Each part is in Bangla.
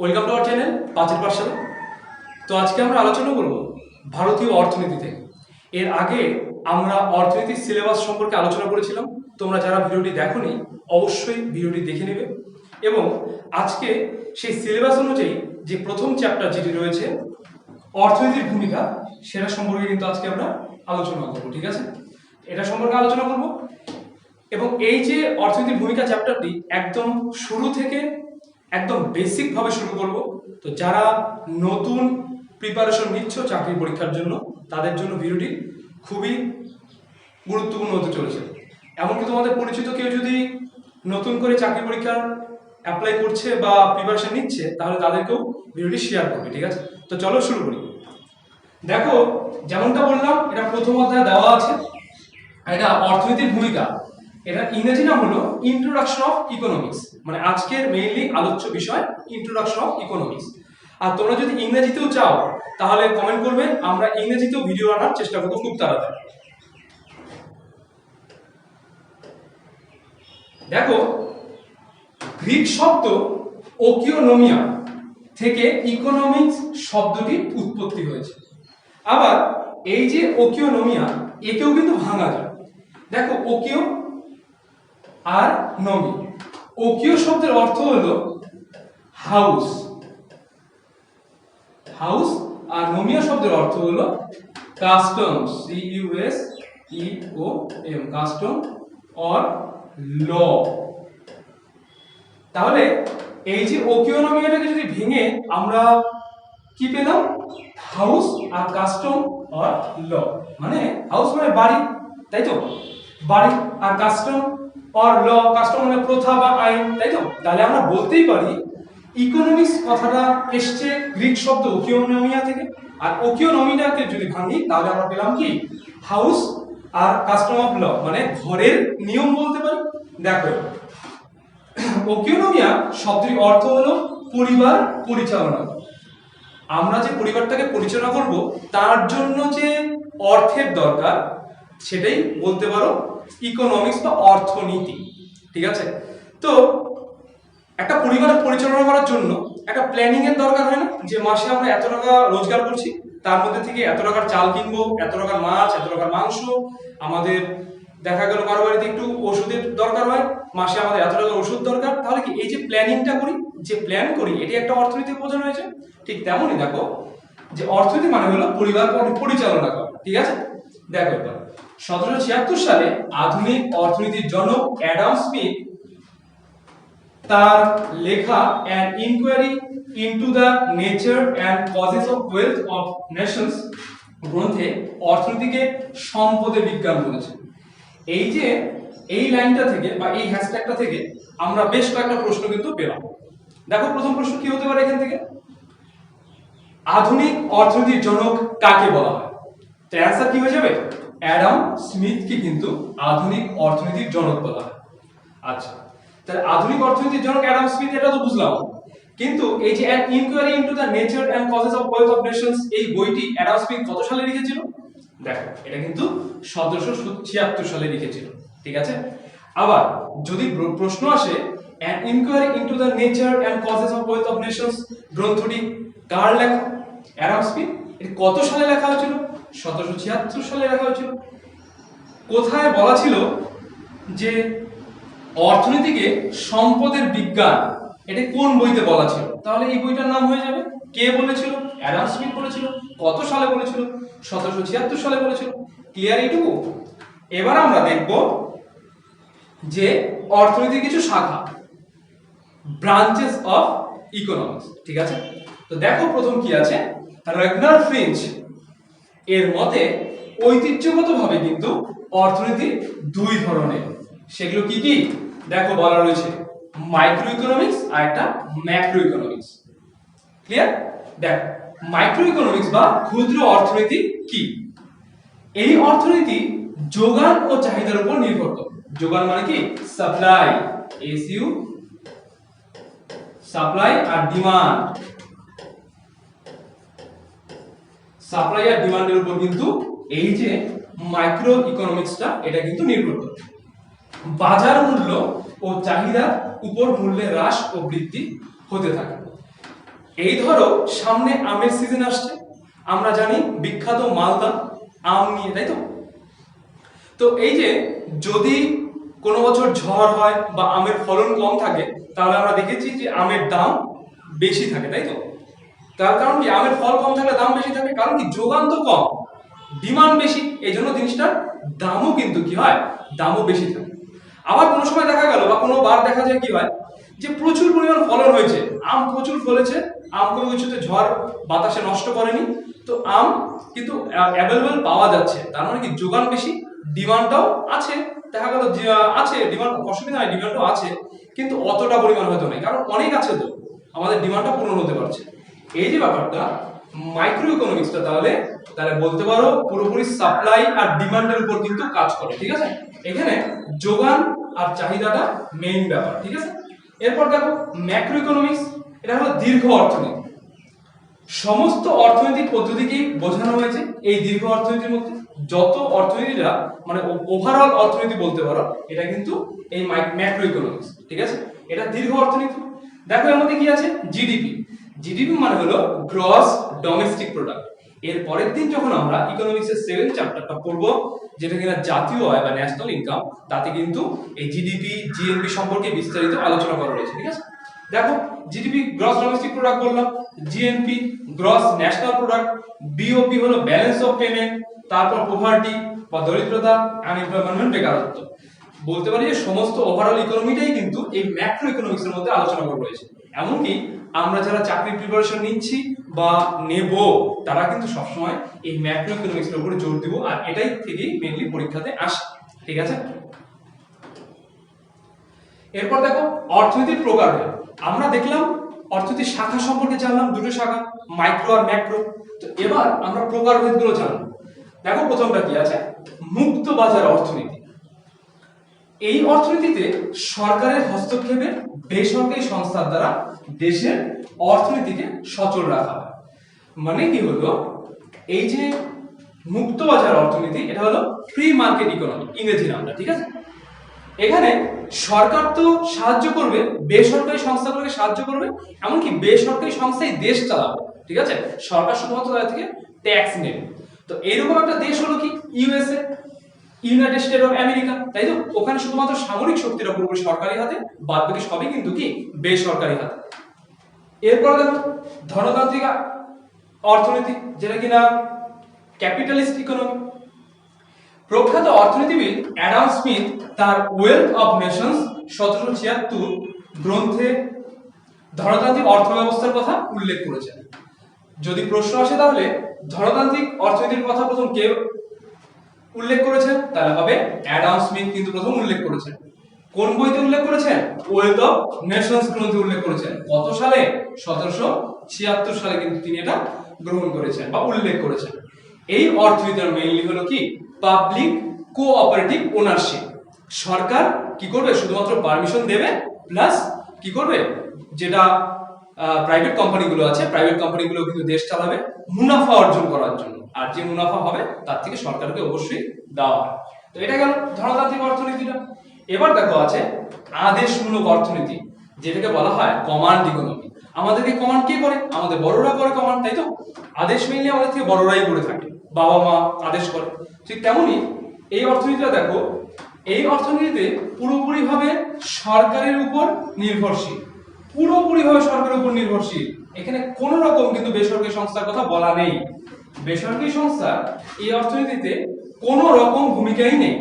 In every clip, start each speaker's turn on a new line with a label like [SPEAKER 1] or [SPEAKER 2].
[SPEAKER 1] ওয়েলকাম টু আওয়ার চ্যানেল, পাঁচের পাঠশালা। তো আজকে আমরা আলোচনা করব ভারতীয় অর্থনীতি থেকে এর আগে আমরা অর্থনীতির সিলেবাস সম্পর্কে আলোচনা করেছিলাম। তোমরা যারা ভিডিওটি দেখোনি, অবশ্যই ভিডিওটি দেখে নেবে। এবং আজকে সেই সিলেবাস অনুযায়ী যে প্রথম চ্যাপ্টার যেটি রয়েছে, অর্থনীতির ভূমিকা, সেটা সম্পর্কে কিন্তু আজকে আমরা আলোচনা করব, ঠিক আছে? এটা সম্পর্কে আলোচনা করব। এবং এই যে অর্থনীতির ভূমিকা চ্যাপ্টারটি একদম শুরু থেকে একদম বেসিক ভাবে শুরু করব। তো যারা নতুন প্রিপারেশন নিচ্ছ চাকরি পরীক্ষার জন্য, তাদের জন্য ভিডিওটি খুবই গুরুত্বপূর্ণ হতে চলেছে। এমনকি তোমাদের পরিচিত কেউ যদি নতুন করে চাকরি পরীক্ষার অ্যাপ্লাই করছে বা প্রিপারেশন নিচ্ছে, তাহলে তাদেরকেও ভিডিওটি শেয়ার করবে, ঠিক আছে? তো চলো শুরু করি। দেখো, যেমনটা বললাম, এটা প্রথম অধ্যায় দেওয়া আছে। এটা অর্থনীতির ভূমিকা। এটা ইংরেজি নাম হলো ইন্ট্রোডাকশন অফ ইকোনমিক্স মানে আজকের মেইনলি আলোচ্য বিষয় ইন্ট্রোডাকশন অফ ইকোনমিক্স আর তোমরা যদি ইংরেজিতেও চাও, তাহলে কমেন্ট করবে, আমরা ইংরেজিতেও ভিডিও আনার চেষ্টা করব খুব তাড়াতাড়ি। দেখো গ্রিক শব্দ ওকিওনোমিয়া থেকে ইকোনমিক্স শব্দটির উৎপত্তি হয়েছে। আবার এই যে ওকিওনোমিয়া, একেও কিন্তু ভাঙা যায়। দেখো, ওকিও আর নমি ওকিও শব্দের অর্থ হলো হাউস হাউস আর নোমিয়া শব্দের অর্থ হলো custom C E O M custom or law তাহলে এই যে ওকিও ওকিওনোমিয়াটাকে যদি ভেঙে আমরা কি পেলাম? হাউস আর কাস্টম অর ল মানে হাউস মানে বাড়ি, তাই তো? বাড়ি আর কাস্টম অর ল কাস্টম মানে প্রথা বা আইন, তাই তো? তাহলে আমরা বলতেই পারি ইকোনমিক্স কথাটা এসছে গ্রিক শব্দ ওকিওনোমিয়া থেকে। আর ওকিওনোমিয়াকে যদি ভাঙি, তাহলে আমরা পেলাম কি? হাউস আর কাস্টম অফ ল মানে ঘরের নিয়ম বলতে পারি। দেখো, ওকিওনোমিয়া শব্দের অর্থ হলো পরিবার পরিচালনা। আমরা যে পরিবারটাকে পরিচালনা করব, তার জন্য যে অর্থের দরকার, সেটাই বলতে পারো ইকোনমিক্স বা অর্থনীতি, ঠিক আছে? তো একটা পরিবার পরিচালনা করার জন্য একটা প্ল্যানিং এর দরকার হয় না? যে মাসে আমরা এত টাকা রোজগার করছি, তার মধ্যে থেকে এত টাকার চাল কিনবো, এত টাকার মাছ, এত টাকার মাংস, আমাদের দেখা গেল কারও বাড়িতে একটু ওষুধের দরকার হয়, মাসে আমাদের এত টাকার ওষুধ দরকার, তাহলে কি এই যে প্ল্যানিংটা করি, যে প্ল্যান করি, এটি একটা অর্থনীতি বোঝানো হয়েছে? ঠিক তেমনই দেখো, যে অর্থনীতি মানে হলো পরিবার পরিচালনা করা, ঠিক আছে? দেখো সতেরোশো ছিয়াত্তর সালে আধুনিক অর্থনীতির জনক অ্যাডাম স্মিথ তার লেখা an inquiry into the nature and causes of wealth of nations গ্রন্থে অর্থনীতিকে সম্পদের বিজ্ঞান বলেছে। এই যে এই লাইনটা থেকে বা এই হ্যাশট্যাগটা থেকে আমরা বেশ কয়েকটা প্রশ্ন কিন্তু পেলাম। দেখো প্রথম প্রশ্ন কি হতে পারে এখান থেকে? আধুনিক অর্থনীতির জনক কাকে বলা হয়? তো অ্যান্সার কি হয়ে যাবে? অ্যাডাম স্মিথকে কিন্তু আধুনিক অর্থনীতির জনক বলা হয়। আচ্ছা তাহলে আধুনিক অর্থনীতির জনক অ্যাডাম স্মিথ, এটা তো বুঝলাম। কিন্তু এই যে an inquiry into the nature and causes of wealth of nations এই বইটি অ্যাডাম স্মিথ কত সালে লিখেছিল? দেখো, এটা কিন্তু সতেরোশো ছিয়াত্তর সালে লিখেছিল, ঠিক আছে? আবার যদি প্রশ্ন আসে an inquiry into the nature and causes of wealth of nations গ্রন্থটি কার লেখা? অ্যাডাম স্মিথ, এটি কত সালে লেখা হয়েছিল? সতেরোশো ছিয়াত্তর সালে লেখা হয়েছিল। কোথায় বলা ছিল যে অর্থনীতিকে সম্পদের বিজ্ঞান, এটা কোন বইতে বলা ছিল? তাহলে এই বইটার নাম হয়ে যাবে। কে বলেছিল? অ্যাডাম স্মিথ বলেছিল। কত সালে বলেছিল? সতেরোশো ছিয়াত্তর সালে বলেছিল। ক্লিয়ার এইটুকু? এবার আমরা দেখব যে অর্থনীতির কিছু শাখা, ব্রাঞ্চেস অফ ইকোনমিক্স, ঠিক আছে? তো দেখো প্রথম কি আছে? রেগনার ফ্রিঞ্চ। এর মতে, ঐতিহ্যগতভাবে কিন্তু অর্থনীতি দুই ধরনের। সেগুলো কি কি? দেখো বলা রয়েছে মাইক্রো ইকোনমিক্স আর একটা ম্যাক্রো ইকোনমিক্স ক্লিয়ার দেখ মাইক্রো ইকোনমিক্স বা ক্ষুদ্র অর্থনীতি কি? এই অর্থনীতি যোগান ও চাহিদার উপর নির্ভর করে। যোগান মানে কি? সাপ্লাই এস ইউ সাপ্লাই আর ডিমান্ড সাপ্লাই আর ডিমান্ডের উপর কিন্তু এই যে মাইক্রো ইকোনমিক্সটা এটা কিন্তু নির্ভর করে। বাজার মূল্য ও চাহিদার উপর মূল্যের হ্রাস ও বৃদ্ধি হতে থাকে। এই ধরো, সামনে আমের সিজন আসছে। আমরা জানি বিখ্যাত মালদা, আম নিয়ে, তাই তো? তো এই যে যদি কোনো বছর ঝড় হয় বা আমের ফলন কম থাকে, তাহলে আমরা দেখেছি যে আমের দাম বেশি থাকে, তাই তো? তার কারণ কি? আমের ফল কম থাকলে দাম বেশি থাকে। কারণ কি? যোগান তো কম। ডিমান্ড বেশি। এই জন্য জিনিসটার দামও কিন্তু কি হয়? দামও বেশি থাকে। আবার কোনো সময় দেখা গেল বা কোনো বার দেখা যায় কি হয়? যে প্রচুর পরিমাণ ফলন হয়েছে। আম প্রচুর ফলেছে। আম কোনো কিছুতে ঝড়, বাতাসে নষ্ট করেনি। তো আম কিন্তু অ্যাভেলেবেল পাওয়া যাচ্ছে। তার মানে কি? যোগান বেশি, ডিমান্ডটাও আছে। দেখা গেল আছে, ডিমান্ড অসুবিধা নাই, ডিমান্ডও আছে। কিন্তু অতটা পরিমাণ হয়তো নেই। কারণ অনেক আছে তো। আমাদের ডিমান্ডটা পূরণ হতে পারছে। এই যে ব্যাপারটা মাইক্রো ইকোনমিক্সটা তাহলে তাহলে বলতে পারো পুরোপুরি সাপ্লাই আর ডিমান্ডের উপর কিন্তু কাজ করে, ঠিক আছে? এখানে যোগান আর চাহিদাটা মেইন ব্যাপার, ঠিক আছে? এরপর দেখো ম্যাক্রো ইকোনমিক্স এটা হলো দীর্ঘ অর্থনীতি। সমস্ত অর্থনৈতিক পদ্ধতিকেই বোঝানো হয়েছে এই দীর্ঘ অর্থনীতির মধ্যে? যত অর্থনীতিরা মানে ওভারঅল অর্থনীতি বলতে পারো, এটা কিন্তু এই ম্যাক্রো ইকোনমিক্স ঠিক আছে? এটা দীর্ঘ অর্থনীতি। দেখো এর মধ্যে কি আছে? জিডিপি জিডিপি মানে হলো গ্রস ডোমেস্টিক প্রোডাক্টের পরের দিন যখন আমরা ইকোনমিক্স এর সেভেন চ্যাপ্টারটা পড়ব, যেটা কিনা জাতীয় আয় বা ন্যাশনাল ইনকাম তাতে কিন্তু এই জিডিপি জিএনপি সম্পর্কে বিস্তারিত আলোচনা করা রয়েছে, ঠিক আছে? দেখো জিডিপি গ্রস ডোমেস্টিক প্রোডাক্ট বললাম GNP gross national product BOP হলো ব্যালেন্স অফ পেমেন্ট তারপর পোভার্টি বা দরিদ্রতা আনএমপ্লয়মেন্ট বেকারত্ব বলতে পারি যে সমস্ত ওভারঅল ইকোনমিটাই কিন্তু এই ম্যাক্রো ইকোনমিক্স এর মধ্যে আলোচনা করা রয়েছে। এমনকি আমরা যারা চাকরির প্রিপারেশন নিচ্ছি বা নেব, তারা কিন্তু সবসময় এই ম্যাক্রো ইকোনমিক্স এর উপরে জোর দিব, আর এটাই থেকেই মেনলি পরীক্ষাতে আসে, ঠিক আছে? এরপর দেখো, অর্থনীতির প্রকারভেদ আমরা দেখলাম অর্থনীতির শাখা সম্পর্কে জানলাম, দুটো শাখা মাইক্রো আর ম্যাক্রো তো এবার আমরা প্রকারভেদগুলো জানব। দেখো, প্রথমটা কি আছে? মুক্ত বাজার অর্থনীতি। এই অর্থনীতিতে সরকারের হস্তক্ষেপে বেসরকারি সংস্থার দ্বারা দেশের অর্থনীতিকে সচল রাখা হয়। মানে কি হলো? এই যে মুক্ত বাজার অর্থনীতি, এটা হলো ফ্রি মার্কেট ইকোনমি ইংরেজি নামটা, ঠিক আছে? এখানে সরকার তো সাহায্য করবে, বেসরকারি সংস্থাগুলোকে সাহায্য করবে, এমনকি বেসরকারি সংস্থাই দেশ চালাবে, ঠিক আছে? সরকার শুধুমাত্র তাদের থেকে ট্যাক্স নেবে। তো এরকম একটা দেশ হলো কি? USA united state of America তাই তো? ওখানে শুধুমাত্র সামরিক শক্তিটা পুরোপুরি সরকারি হাতে বাদ বাকি সবই কিন্তু কি? বেসরকারি হাতে। এরপর দেখো, ধনতান্ত্রিক অর্থনীতি, যেটা কিনা ক্যাপিটালিস্ট ইকোনমি প্রখ্যাত অর্থনীতিবিদ অ্যাডাম স্মিথ তার ওয়েলথ অফ নেশনস সতেরোশো ছিয়াত্তর গ্রন্থে ধনতান্ত্রিক অর্থব্যবস্থার কথা উল্লেখ করেছেন। যদি প্রশ্ন আসে তাহলে, ধনতান্ত্রিক অর্থনীতির কথা প্রথম কে উল্লেখ করেছেন, তাহলে হবে অ্যাডাম স্মিথ কিন্তু প্রথম উল্লেখ করেছেন। কোন বইতে উল্লেখ করেছেন? ওয়েলথ অফ নেশনস গ্রন্থে উল্লেখ করেছেন। কত সালে? সতেরোশো ছিয়াত্তর সালে কিন্তু তিনি এটা গ্রহণ করেছেন বা উল্লেখ করেছেন। এই অর্থনীতির মেইনলি হলো কি? পাবলিক কোঅপারেটিভ ওনারশিপ সরকার কি করবে? শুধুমাত্র পারমিশন দেবে প্লাস কি করবে? যেটা প্রাইভেট কোম্পানিগুলো আছে প্রাইভেট কোম্পানিগুলো কিন্তু দেশ চালাবে মুনাফা অর্জন করার জন্য। আর যে মুনাফা হবে, তার থেকে সরকারকে অবশ্যই দেওয়া হয়। তো এটা গেল ধনতান্ত্রিক অর্থনীতিটা। এবার দেখো আছে আদেশমূলক অর্থনীতি, যেটাকে বলা হয় কমান্ড ইকোনমি আমাদেরকে কমান্ড কে করে? আমাদের বড়রা করে কমান্ড তাই তো? আদেশ মেনলি আমাদের থেকে বড়রাই করে থাকে। বাবা মা আদেশ করে। ঠিক তেমনি এই অর্থনীতিটা দেখো, এই অর্থনীতিতে পুরোপুরিভাবে সরকারের উপর নির্ভরশীল। পুরোপুরি ভাবে সরকারের উপর নির্ভরশীল। এখানে কোন রকম কিন্তু বেসরকারি সংস্থার কথা বলা নেই। বেসরকারি সংস্থা এই অর্থনীতিতে কোনো রকম ভূমিকাই নেই।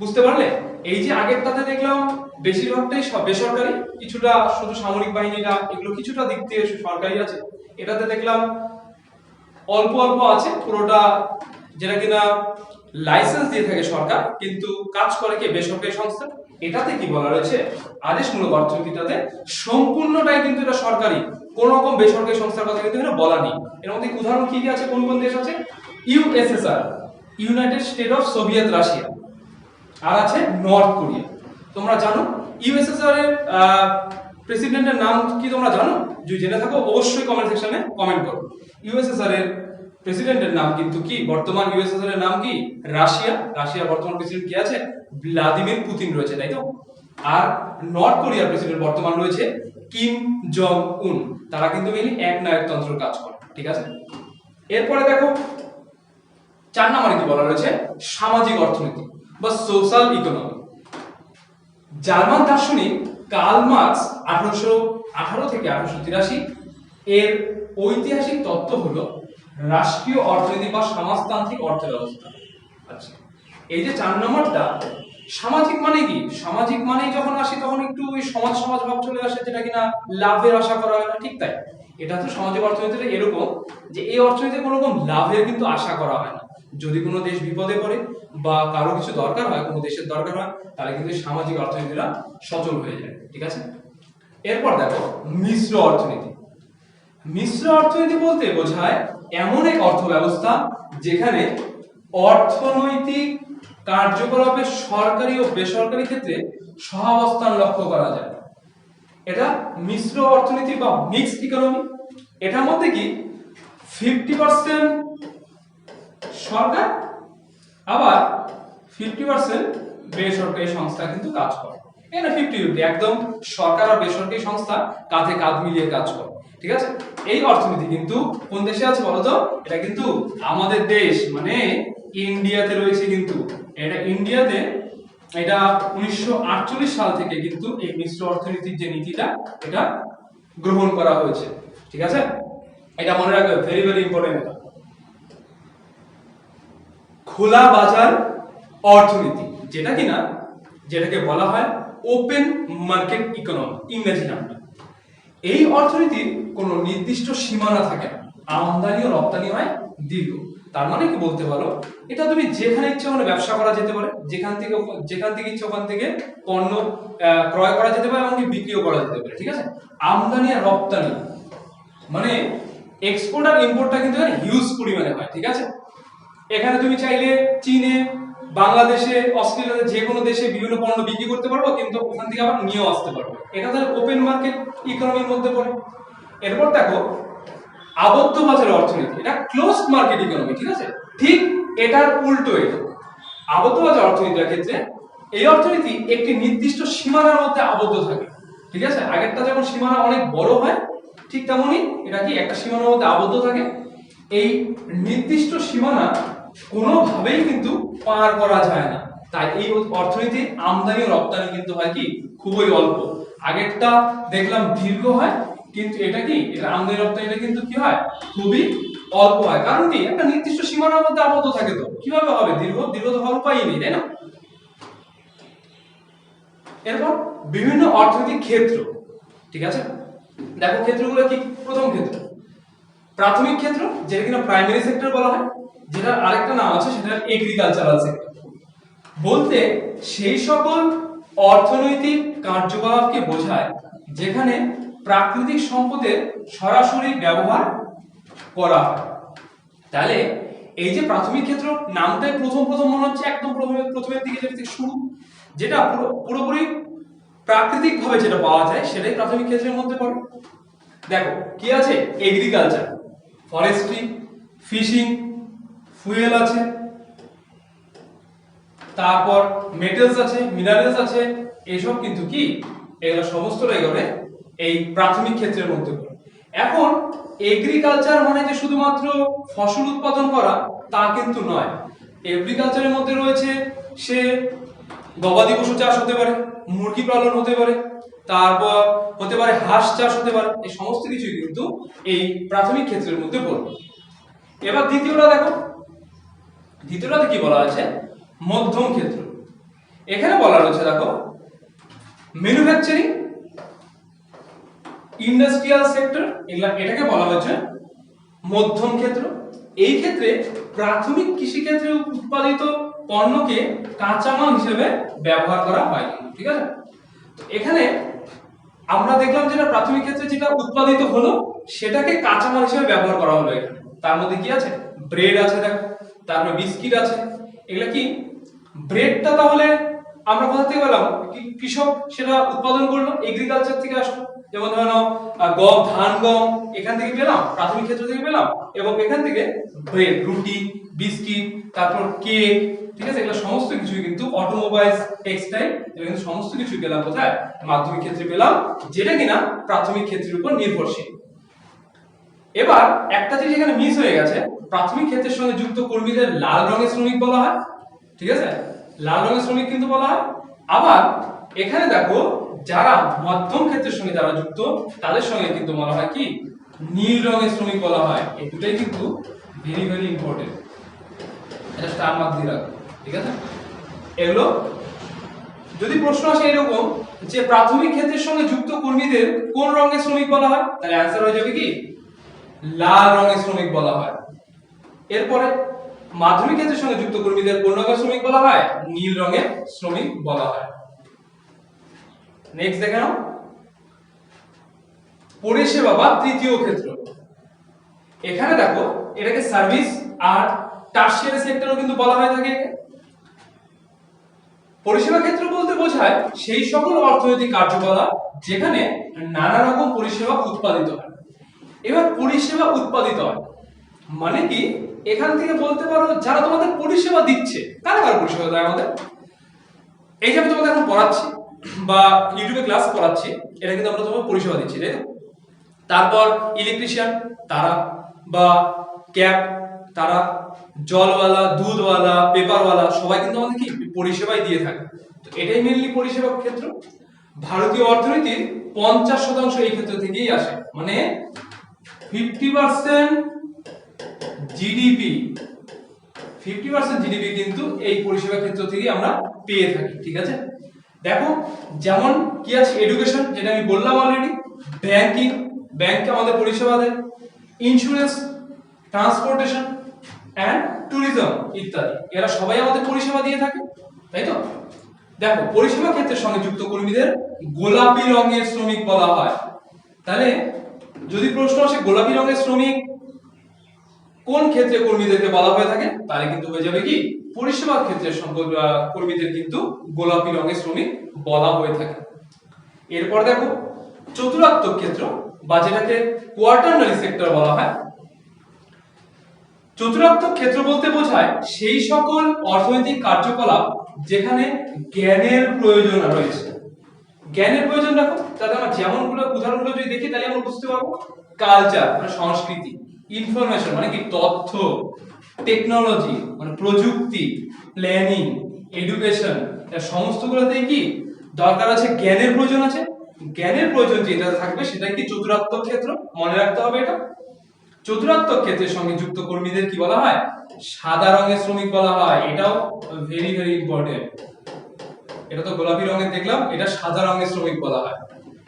[SPEAKER 1] বুঝতে পারলে? এই যে আগেরটাতে দেখলাম, বেশিরভাগটাই সব বেসরকারি, কিছুটা শুধু সামরিক বাহিনীরা, এগুলো কিছুটা দিক দিয়ে সরকারি আছে। এটাতে দেখলাম, অল্প অল্প আছে, পুরোটা যেটা কিনা লাইসেন্স দিয়ে থাকে সরকার, কিন্তু কাজ করে কি বেসরকারি সংস্থা? এটাতে কি বলা রয়েছে? আদেশমূলক অর্থনীতিটাতে সম্পূর্ণটাই কিন্তু এটা সরকারি। কোন রকম বেসরকারি সংস্থার কথা কিন্তু এখানে বলা নেই। এর মধ্যে উদাহরণ কি কি আছে? কোন কোন দেশ আছে? USSR united state of Soviet Russia. আর আছে নর্থ কোরিয়া। তোমরা জানো ইউএসএসআর এর প্রেসিডেন্টের নাম কি তোমরা জানো? যদি জেনে থাকো, অবশ্যই কমেন্ট সেকশনে কমেন্ট করো। ইউএসএসআর এর প্রেসিডেন্টের নাম কিন্তু কি? বর্তমান ইউএসএসআর এর নাম কি? রাশিয়া। রাশিয়ার বর্তমান প্রেসিডেন্ট কি আছে? ভ্লাদিমির পুতিন রয়েছে, তাই তো? আর নর্থ কোরিয়ার প্রেসিডেন্ট বর্তমান রয়েছে কিম জং উন তারা কিন্তু মেনলি এক নায়কতন্ত্র কাজ করে, ঠিক আছে? এরপরে দেখো, চার নম্বরে কি বলা রয়েছে, সামাজিক অর্থনীতি বা সোশ্যাল ইকোনমি জার্মান দার্শনিক কার্ল মার্কস আঠারোশো আঠারো থেকে আঠারোশো তিরাশি এর ঐতিহাসিক তত্ত্ব হলো রাষ্ট্রীয় অর্থনীতি বা সমাজতান্ত্রিক অর্থ ব্যবস্থা। আচ্ছা এই যে চার নম্বরটা, সামাজিক মানে কি? সামাজিক মানে যখন আসি তখন একটু ওই সমাজ সমাজ ভাব চলে আসে যেটা কিনা লাভের আশা করা হয় না, ঠিক তাই? এটা তো সামাজিক অর্থনীতিটা এরকম যে এই অর্থনীতিতে কোনো রকম লাভের কিন্তু আশা করা হয় না। যদি কোনো দেশ বিপদে পড়ে বা কারও কিছু দরকার হয়, কোনো দেশের দরকার হয়, তাহলে কিন্তু সামাজিক অর্থনীতিটা সচল হয়ে যায়, ঠিক আছে? এরপর দেখো, মিশ্র অর্থনীতি। মিশ্র অর্থনীতি বলতে বোঝায় এমন এক অর্থ ব্যবস্থা যেখানে অর্থনৈতিক কার্যকলাপে সরকারি ও বেসরকারি ক্ষেত্রে সহাবস্থান লক্ষ্য করা যায়। এটা মিশ্র অর্থনীতি বা মিক্সড ইকোনমি এটার মধ্যে কি ফিফটি পার্সেন্ট সরকার, আবার ফিফটি পার্সেন্ট বেসরকারি সংস্থা কিন্তু কাজ করে। এখানে ফিফটি ফিফটি একদম সরকার আর বেসরকারি সংস্থা কাঁধে কাঁধ মিলিয়ে কাজ করে। ঠিক আছে? এই অর্থনীতি কিন্তু কোন দেশে আছে বলতো? এটা কিন্তু আমাদের দেশ মানে ইন্ডিয়াতে রয়েছে কিন্তু। এটা ইন্ডিয়াতে, এটা উনিশশো সাল থেকে কিন্তু এই মিশ্র অর্থনীতির যে নীতিটা, এটা গ্রহণ করা হয়েছে। ঠিক আছে? এটা মনে রাখবে ভেরি ভেরি ইম্পর্টেন্ট খোলা বাজার অর্থনীতি, যেটা কিনা, যেটাকে বলা হয় ওপেন মার্কেট ইকোনমি ইংরেজি নামটা। এই অর্থনীতির কোনো নির্দিষ্ট সীমানা থাকে না। আমদানি ও রপ্তানি হয় দীর্ঘ। তার মানে কি বলতে পারো? এটা তুমি যেখানে ইচ্ছে ওখানে ব্যবসা করা যেতে পারে। যেখান থেকে যেখান থেকে ইচ্ছে ওখান থেকে পণ্য ক্রয় করা যেতে পারে এমনকি বিক্রিও করা যেতে পারে, ঠিক আছে? আমদানি আর রপ্তানি মানে এক্সপোর্ট আর ইম্পোর্টটা কিন্তু এখানে হিউজ পরিমাণে হয়, ঠিক আছে? এখানে তুমি চাইলে চীনে, বাংলাদেশে, অস্ট্রেলিয়াতে যে কোনো দেশে বিভিন্ন পণ্য বিক্রি করতে পারব, কিন্তু ওখান থেকে আবার নিয়েও আসতে পারব। এটা তাহলে ওপেন মার্কেট ইকোনমির মধ্যে পড়ে। এরপর দেখো, আবদ্ধ বাজার অর্থনীতি, এটা ক্লোজ মার্কেট ইকোনমি ঠিক আছে? ঠিক এটার উল্টো এটা আবদ্ধ বাজার অর্থনীতির ক্ষেত্রে এই অর্থনীতি একটি নির্দিষ্ট সীমানার মধ্যে আবদ্ধ থাকে, ঠিক আছে? আগেরটা যেমন সীমানা অনেক বড় হয়, ঠিক তেমনই এটা কি একটা সীমানার মধ্যে আবদ্ধ থাকে। এই নির্দিষ্ট সীমানা কোনোভাবেই কিন্তু পার করা যায় না। তাই এই অর্থনীতি আমদানি ও রপ্তানি কিন্তু হয় কি? খুবই অল্প। আগেরটা দেখলাম দীর্ঘ হয় কিন্তু এটা কি? এটা আমদানি রপ্তানিটা কিন্তু কি হয়? খুবই অল্প হয়। কারণ কি? একটা নির্দিষ্ট সীমানার মধ্যে আবদ্ধ থাকে তো। কীভাবে হবে? দীর্ঘ দীর্ঘ তো হওয়ার উপায়ই নেই, তাই না? এরপর বিভিন্ন অর্থনৈতিক ক্ষেত্র, ঠিক আছে? দেখো ক্ষেত্রগুলো কি? প্রথম ক্ষেত্র। প্রাথমিক ক্ষেত্র, যেটা কিনা প্রাইমারি সেক্টর বলা হয় যেটা আরেকটা নাম আছে, সেটা এগ্রিকালচারাল সেক্টর বলতে সেই সকল অর্থনৈতিক কার্যকলাপকে বোঝায়, যেখানে প্রাকৃতিক সম্পদের সরাসরি ব্যবহার করা হয়। তাহলে এই যে প্রাথমিক ক্ষেত্র নামটাই প্রথম প্রথম মনে হচ্ছে একদম প্রথমে প্রথমের দিকে যেটা শুরু, যেটা পুরো- পুরোপুরি প্রাকৃতিক ভাবে যেটা পাওয়া যায় সেটাই প্রাথমিক ক্ষেত্রের মধ্যে পড়ে। দেখো, কি আছে? এগ্রিকালচার ফরেস্ট্রি ফিশিং ফুয়েল আছে, তারপর মেটেলস আছে মিনারেলস আছে, এসব কিন্তু কি? এগুলো সমস্তটাই করে এই প্রাথমিক ক্ষেত্রের মধ্যে এখন এগ্রিকালচার মানে যে শুধুমাত্র ফসল উৎপাদন করা, তা কিন্তু নয়। এগ্রিকালচারের মধ্যে রয়েছে সে গবাদি পশু চাষ হতে পারে, মুরগি পালন হতে পারে, তারপর হতে পারে হাঁস চাষ হতে পারে, এই সমস্ত কিছুই কিন্তু এই প্রাথমিক ক্ষেত্রের মধ্যে পড়বে এবার দ্বিতীয়টা দেখো। দ্বিতীয়টাতে কি বলা আছে মধ্যম ক্ষেত্র। এখানে বলা রয়েছে, দেখো ম্যানুফ্যাকচারিং ইন্ডাস্ট্রিয়াল সেক্টর এগুলা, এটাকে বলা হয়েছে মধ্যম ক্ষেত্র। এই ক্ষেত্রে প্রাথমিক কৃষি ক্ষেত্রে উৎপাদিত পণ্যকে কাঁচামাল হিসেবে ব্যবহার করা হয়। ঠিক আছে? এখানে আমরা দেখলাম যেটা প্রাথমিক ক্ষেত্রে যেটা উৎপাদিত হলো, সেটাকে কাঁচামাল হিসেবে ব্যবহার করা হলো এখানে। তার মধ্যে কি আছে? ব্রেড আছে, দেখো। তারপরে বিস্কিট আছে। এগুলা কি? ব্রেডটা তাহলে আমরা কোথা থেকে পেলাম? কৃষক সেটা উৎপাদন করল এগ্রিকালচার থেকে আসলো। যেমন ধরো গম, ধান, গম, এখান থেকে পেলাম, প্রাথমিক ক্ষেত্র থেকে পেলাম, এবং এখান থেকে ব্রেড রুটি, বিস্কিট, তারপর কেক ঠিক আছে? এগুলো সমস্ত কিছুই কিন্তু অটোমোবাইলস টেক্সটাইল এগুলো কিন্তু সমস্ত কিছু পেলাম কোথায়? মাধ্যমিক ক্ষেত্রে পেলাম, যেটা কিনা প্রাথমিক ক্ষেত্রের উপর নির্ভরশীল। এবার একটা জিনিস এখানে মিস হয়ে গেছে, প্রাথমিক ক্ষেত্রের সঙ্গে যুক্ত কর্মীদের লাল রঙের শ্রমিক বলা হয়, ঠিক আছে? লাল রঙের শ্রমিক কিন্তু বলা হয়। আবার এখানে দেখো যারা মধ্যম ক্ষেত্রের সঙ্গে যারা যুক্ত, তাদের সঙ্গে কিন্তু বলা হয় কি? নীল রঙের শ্রমিক বলা হয়। এই দুটাই কিন্তু ভেরি ভেরি ইম্পর্টেন্ট এটা স্টার মার্ক দিয়ে রাখো ঠিক আছে? এগুলো, যদি প্রশ্ন আসে এরকম যে প্রাথমিক ক্ষেত্রের সঙ্গে যুক্ত কর্মীদের কোন রঙের শ্রমিক বলা হয়, তাহলে অ্যান্সার হয়ে যাবে কি? লাল রঙের শ্রমিক বলা হয়। এরপরে মাধ্যমিক ক্ষেত্রের সঙ্গে যুক্ত কর্মীদের কোন রঙের শ্রমিক বলা হয়? নীল রঙের শ্রমিক বলা হয়। নেক্সট দেখে নাও। পরিষেবা বা তৃতীয় ক্ষেত্র। এখানে দেখো, এটাকে সার্ভিস আর টার্সিয়ারি সেক্টরও কিন্তু বলা হয়ে থাকে পরিষেবা ক্ষেত্র বলতে বোঝায় সেই সকল অর্থনৈতিক কার্যকলাপ যেখানে নানা রকম পরিষেবা উৎপাদিত হয়। এবার পরিষেবা উৎপাদিত হয় মানে কি? এখান থেকে বলতে পারো যারা তোমাদের পরিষেবা দিচ্ছে, কারা কারা পরিষেবা দেয় আমাদের? এই যে আমি তোমাদের এখন পড়াচ্ছি। বা ইউটিউবে ক্লাস পড়াচ্ছি, এটা কিন্তু আমরা তোমাকে পরিষেবা দিচ্ছি, তাই তারপর ইলেকট্রিশিয়ান তারা বা ক্যাব তারা জলওয়ালা, দুধওয়ালা পেপারওয়ালা সবাই কিন্তু আমাদের কি পরিষেবাই দিয়ে থাকে। তো এটাই মেনলি পরিষেবা ক্ষেত্র। ভারতীয় অর্থনীতির পঞ্চাশ শতাংশ এই ক্ষেত্র থেকেই আসে। মানে fifty percent GDP fifty percent GDP কিন্তু এই পরিষেবা ক্ষেত্র থেকেই আমরা পেয়ে থাকি, ঠিক আছে? দেখো, যেমন কি আছে? এডুকেশন যেটা আমি বললাম অলরেডি ব্যাংকিং ব্যাংক আমাদের পরিষেবা দেয় ইন্স্যুরেন্স ট্রান্সপোর্টেশন অ্যান্ড ট্যুরিজম ইত্যাদি। এরা সবাই আমাদের পরিষেবা দিয়ে থাকে, তাই তো? দেখো, পরিষেবা ক্ষেত্রের সঙ্গে যুক্ত কর্মীদের গোলাপি রঙের শ্রমিক বলা হয়। তাহলে যদি প্রশ্ন আসে, গোলাপি রঙের শ্রমিক কোন ক্ষেত্রে কর্মীদেরকে বলা হয়ে থাকে, তাহলে কিন্তু হয়ে যাবে কি? পরিষেবা ক্ষেত্রের সঙ্গ- আহ, কর্মীদের কিন্তু গোলাপি রঙের শ্রমিক বলা হয়ে থাকে। এরপর দেখো চতুরাত্মক ক্ষেত্র বা যেটাকে কোয়ার্টারনারি সেক্টর বলা হয়। চতুরাত্মক ক্ষেত্র বলতে বোঝায় সেই সকল অর্থনৈতিক কার্যকলাপ যেখানে জ্ঞানের প্রয়োজন রয়েছে। জ্ঞানের প্রয়োজন রাখো তাহলে আমরা যেমনগুলো উদাহরণগুলো যদি দেখি তাহলে আমরা বুঝতে পারব। কালচার মানে সংস্কৃতি ইনফরমেশন মানে কি তথ্য টেকনোলজি মানে প্রযুক্তি প্ল্যানিং এডুকেশন সমস্তগুলোতেই কি দরকার আছে জ্ঞানের প্রয়োজন আছে? জ্ঞানের প্রয়োজন যেটা থাকবে সেটা কি চতুরাত্মক ক্ষেত্র? মনে রাখতে হবে এটা। চতুরাত্মক ক্ষেত্রের সঙ্গে যুক্ত কর্মীদের কি বলা হয়? সাদা রঙের শ্রমিক বলা হয়। এটাও ভেরি ভেরি ইম্পর্টেন্ট এটা তো গোলাপি রঙের দেখলাম, এটা সাদা রঙের শ্রমিক বলা হয়।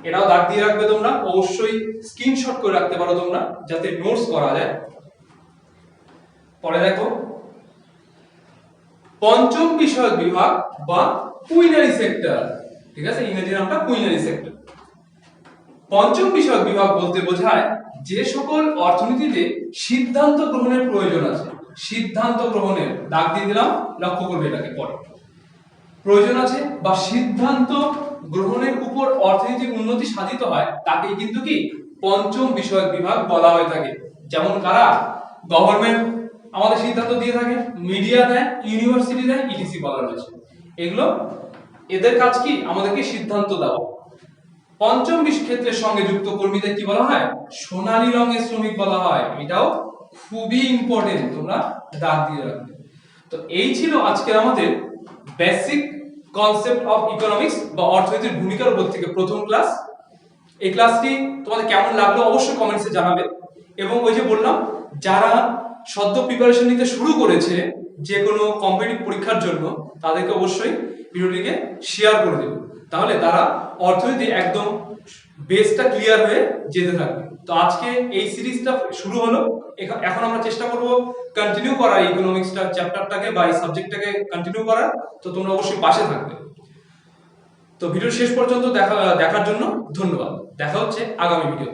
[SPEAKER 1] এটাও দাগ দিয়ে রাখবে তোমরা। অবশ্যই স্ক্রিনশট করে রাখতে পারো তোমরা, যাতে নোটস করা যায়। পরে দেখো। পঞ্চম বিষয়ক বিভাগ বা কুইনারি সেক্টর। ঠিক আছে? ইংরেজি নামটা কুইনারি সেক্টর। পঞ্চম বিষয়ক বিভাগ বলতে বোঝায় যে সকল অর্থনীতিতে সিদ্ধান্ত গ্রহণের প্রয়োজন আছে। সিদ্ধান্ত গ্রহণের। দাগ দিয়ে দিলাম, লক্ষ্য করবে এটাকে পরে। প্রয়োজন আছে বা সিদ্ধান্ত গ্রহণের উপর অর্থনৈতিক উন্নতি সাধিত হয়, তাকেই কিন্তু কি? পঞ্চম বিষয়ক বিভাগ বলা হয়ে থাকে। যেমন কারা? গভর্নমেন্ট আমাদের সিদ্ধান্ত দিয়ে থাকে মিডিয়া দেয় ইউনিভার্সিটি দেয় ইটিসি বলা রয়েছে। এগুলো, এদের কাজ কি? আমাদেরকে সিদ্ধান্ত দেওয়া। পঞ্চম বিশ ক্ষেত্রের সঙ্গে যুক্ত কর্মীদের কি বলা হয়? সোনালী রঙের শ্রমিক বলা হয়। এটাও খুবই ইম্পর্টেন্ট তোমরা দাগ দিয়ে রাখবে। তো এই ছিল আজকের আমাদের বেসিক কনসেপ্ট অফ ইকোনমিক্স বা অর্থনীতির ভূমিকার উপর থেকে প্রথম ক্লাস এই ক্লাসটি তোমাদের কেমন লাগল অবশ্যই কমেন্টসে জানাবে। এবং ওই যে বললাম, যারা সদ্য প্রিপারেশন নিতে শুরু করেছে যে কোনো কম্পিটিটিভ পরীক্ষার জন্য, তাদেরকে অবশ্যই ভিডিওটিকে শেয়ার করে দেবে। তাহলে তারা অর্থনীতি একদম বেসটা ক্লিয়ার হয়ে যেতে থাকবে। তো আজকে এই সিরিজটা শুরু হলো। এখন আমরা চেষ্টা করব কন্টিনিউ করার ইকোনমিক্সটা চ্যাপ্টারটাকে বা এই সাবজেক্টটাকে কন্টিনিউ করার। তো তোমরা অবশ্যই পাশে থাকবে। তো ভিডিও শেষ পর্যন্ত দেখা, দেখার জন্য ধন্যবাদ। দেখা হচ্ছে আগামী ভিডিও